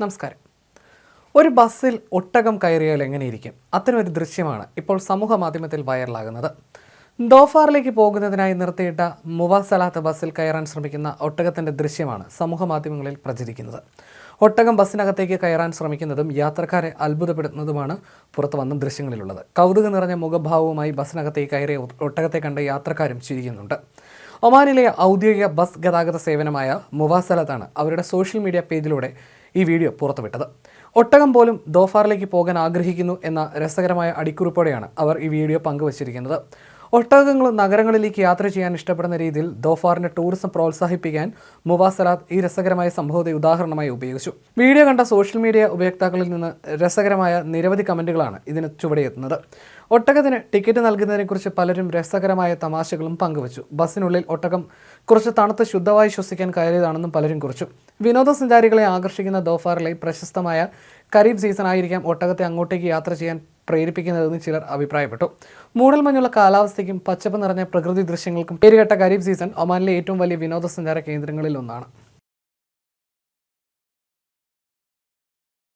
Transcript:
നമസ്കാരം. ഒരു ബസ്സിൽ ഒട്ടകം കയറിയാൽ എങ്ങനെയിരിക്കും? അത്തരമൊരു ദൃശ്യമാണ് ഇപ്പോൾ സമൂഹ മാധ്യമത്തിൽ വൈറലാകുന്നത്. ദോഫാറിലേക്ക് പോകുന്നതിനായി നിർത്തിയിട്ട മുവാസലാത്ത് ബസ്സിൽ കയറാൻ ശ്രമിക്കുന്ന ഒട്ടകത്തിന്റെ ദൃശ്യമാണ് സമൂഹ മാധ്യമങ്ങളിൽ പ്രചരിക്കുന്നത്. ഒട്ടകം ബസ്സിനകത്തേക്ക് കയറാൻ ശ്രമിക്കുന്നതും യാത്രക്കാരെ അത്ഭുതപ്പെടുത്തുന്നതുമാണ് പുറത്തു വന്ന ദൃശ്യങ്ങളിലുള്ളത്. കൗതുക നിറഞ്ഞ മുഖഭാവവുമായി ബസ്സിനകത്തേക്ക് കയറിയ ഒട്ടകത്തെ കണ്ട് യാത്രക്കാരും ചിരിക്കുന്നുണ്ട്. ഒമാനിലെ ഔദ്യോഗിക ബസ് ഗതാഗത സേവനമായ മുവാസലത്താണ് അവരുടെ സോഷ്യൽ മീഡിയ പേജിലൂടെ ഈ വീഡിയോ പുറത്തുവിട്ടത്. ഒട്ടകം പോലും ദോഫാറിലേക്ക് പോകാൻ ആഗ്രഹിക്കുന്നു എന്ന രസകരമായ അടിക്കുറിപ്പോടെയാണ് അവർ ഈ വീഡിയോ പങ്കുവച്ചിരിക്കുന്നത്. ഒട്ടകങ്ങൾ നഗരങ്ങളിലേക്ക് യാത്ര ചെയ്യാൻ ഇഷ്ടപ്പെടുന്ന രീതിയിൽ ദോഫാറിന്റെ ടൂറിസം പ്രോത്സാഹിപ്പിക്കാൻ മുവാസലാത്ത് ഈ രസകരമായ സംഭവത്തെ ഉദാഹരണമായി ഉപയോഗിച്ചു. വീഡിയോ കണ്ട സോഷ്യൽ മീഡിയ ഉപയോക്താക്കളിൽ നിന്ന് രസകരമായ നിരവധി കമന്റുകളാണ് ഇതിന് ചുവടെയെത്തുന്നത്. ഒട്ടകത്തിന് ടിക്കറ്റ് നൽകുന്നതിനെക്കുറിച്ച് പലരും രസകരമായ തമാശകളും പങ്കുവച്ചു. ബസ്സിനുള്ളിൽ ഒട്ടകം കുറച്ച് തണുത്ത് ശുദ്ധമായി ശ്വസിക്കാൻ കയറിയതാണെന്നും പലരും കുറിച്ചു. വിനോദസഞ്ചാരികളെ ആകർഷിക്കുന്ന ദോഫാറിലെ പ്രശസ്തമായ കരീബ് സീസൺ ആയിരിക്കാം ഒട്ടകത്തെ അങ്ങോട്ടേക്ക് യാത്ര ചെയ്യാൻ പ്രേരിപ്പിക്കുന്നതെന്ന് ചിലർ അഭിപ്രായപ്പെട്ടു. മൂടൽമഞ്ഞുള്ള കാലാവസ്ഥയ്ക്കും പച്ചപ്പ് നിറഞ്ഞ പ്രകൃതി ദൃശ്യങ്ങൾക്കും പേരുകെട്ട ഖരീഫ് സീസൺ ഒമാനിലെ ഏറ്റവും വലിയ വിനോദസഞ്ചാര കേന്ദ്രങ്ങളിൽ ഒന്നാണ്